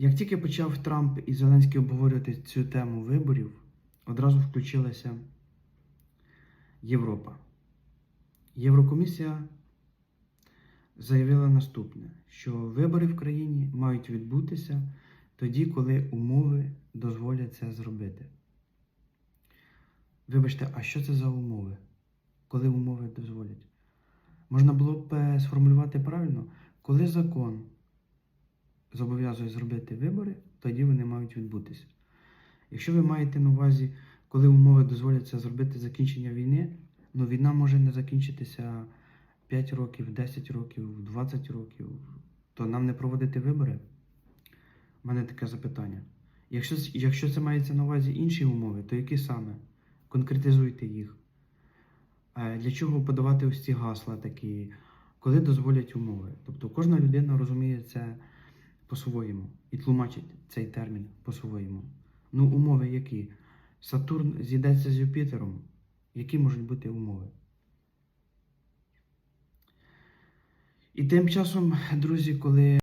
Як тільки почав Трамп і Зеленський обговорювати цю тему виборів, одразу включилася Європа. Єврокомісія заявила наступне: що вибори в країні мають відбутися тоді, коли умови дозволять це зробити. Вибачте, а що це за умови? Коли умови дозволять? Можна було б е, сформулювати правильно, коли закон зобов'язує зробити вибори, тоді вони мають відбутися. Якщо ви маєте на увазі, коли умови дозволять це зробити закінчення війни, ну війна може не закінчитися 5 років, 10 років, 20 років, то нам не проводити вибори? У мене таке запитання. Якщо, якщо це мається на увазі інші умови, то які саме? Конкретизуйте їх. Е, Для чого подавати ось ці гасла такі, коли дозволять умови? Тобто кожна людина розуміє це по-своєму і тлумачить цей термін по-своєму. Ну, умови які? Сатурн зійдеться з Юпітером. Які можуть бути умови? І тим часом, друзі, коли